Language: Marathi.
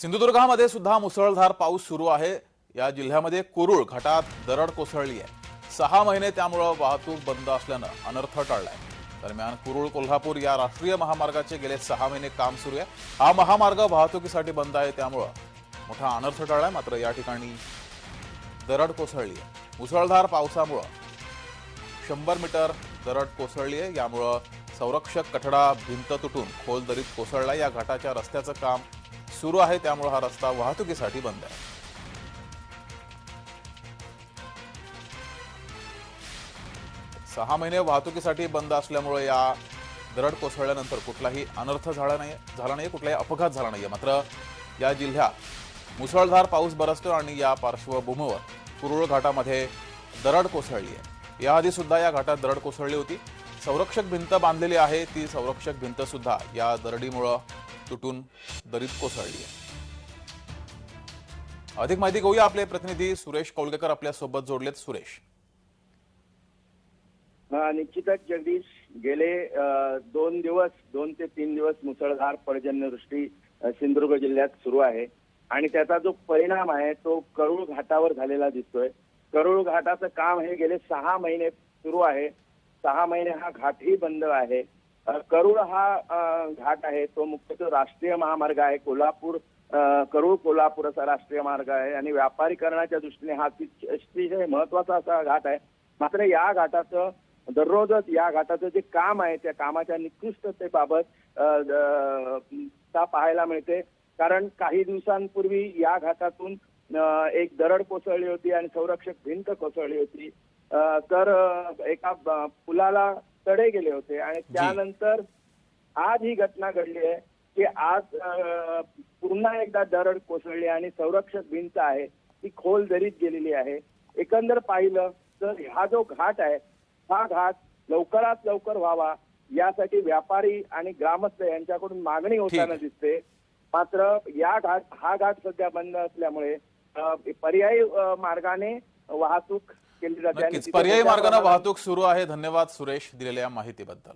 सिंधुदुर्गामध्ये सुद्धा मुसळधार पाऊस सुरू आहे. या जिल्ह्यामध्ये कुरुळ घाटात दरड कोसळली आहे. सहा महिने त्यामुळं वाहतूक बंद असल्यानं अनर्थ टळलाय. दरम्यान कुरुळ कोल्हापूर या राष्ट्रीय महामार्गाचे गेले सहा महिने काम सुरू आहे. हा महामार्ग वाहतुकीसाठी बंद आहे त्यामुळं मोठा अनर्थ टळलाय. मात्र या ठिकाणी दरड कोसळली आहे. मुसळधार पावसामुळं शंभर मीटर दरड कोसळली आहे. यामुळं संरक्षक कठडा भिंत तुटून खोल दरीत कोसळला या घाटाच्या रस्त्याचं काम सुरू आहे त्यामुळे हा रस्ता वाहतुकीसाठी बंद आहे. सहा महिने वाहतुकीसाठी बंद असल्यामुळे या दरड कोसळल्यानंतर कुठलाही अनर्थ झाला नाही झाला नाही कुठलाही अपघात झाला नाही मात्र या जिल्ह्यात मुसळधार पाऊस बरसतो आणि या पार्श्वभूमीवर कुरुळ घाटामध्ये दरड कोसळली आहे याआधी सुद्धा या घाटात दरड कोसळली होती. संरक्षक भिंत बांधलेली आहे ती संरक्षक भिंत सुद्धा या दरडीमुळं तुटून दरीत कोसळली आहे. अधिक माहिती घेऊया आपले प्रतिनिधी सुरेश कौलगेकर आपल्यासोबत जोडलेत. सुरेश. हा, निश्चितच जगदीश गेले दोन दिवस दोन ते तीन दिवस मुसळधार पर्जन्यवृष्टी सिंधुदुर्ग जिल्ह्यात सुरू आहे. आणि त्याचा जो परिणाम आहे तो करूळ घाटावर झालेला दिसतोय. करूळ घाटाचं काम हे गेले सहा महिने सुरू आहे. सहा महिने हा घाटही बंद आहे. करुळ हा घाट आहे. तो मुख्यतः राष्ट्रीय महामार्ग आहे. कोल्हापूर करुळ करूळ कोल्हापूर असा राष्ट्रीय मार्ग आहे. आणि व्यापारीकरणाच्या दृष्टीने हा अतिशय महत्त्वाचा असा घाट आहे. मात्र या घाटाचं दररोजच या घाटाचं जे काम आहे त्या कामाच्या निकृष्टतेबाबत ता पाहायला मिळते. कारण काही दिवसांपूर्वी या घाटातून एक दरड कोसळली होती आणि संरक्षक भिंत कोसळली होती. तर एका पुलाला तडे गेले होते आणि त्यानंतर आज ही घटना घडली आहे की आज पुन्हा एकदा दरड कोसळली आणि संरक्षक भिंत आहे ती खोल दरीत गेलेली आहे. एकंदर पाहिलं तर हा जो घाट आहे हा घाट लवकरात लवकर व्हावा यासाठी व्यापारी आणि ग्रामस्थ यांच्याकडून मागणी होताना. दिसते. मात्र या घाट हा घाट सध्या बंद असल्यामुळे पर्यायी मार्गाने वाहतूक केली जाते पर्यायी मार्गाने वाहतूक सुरू आहे. धन्यवाद सुरेश दिलेल्या माहितीबद्दल.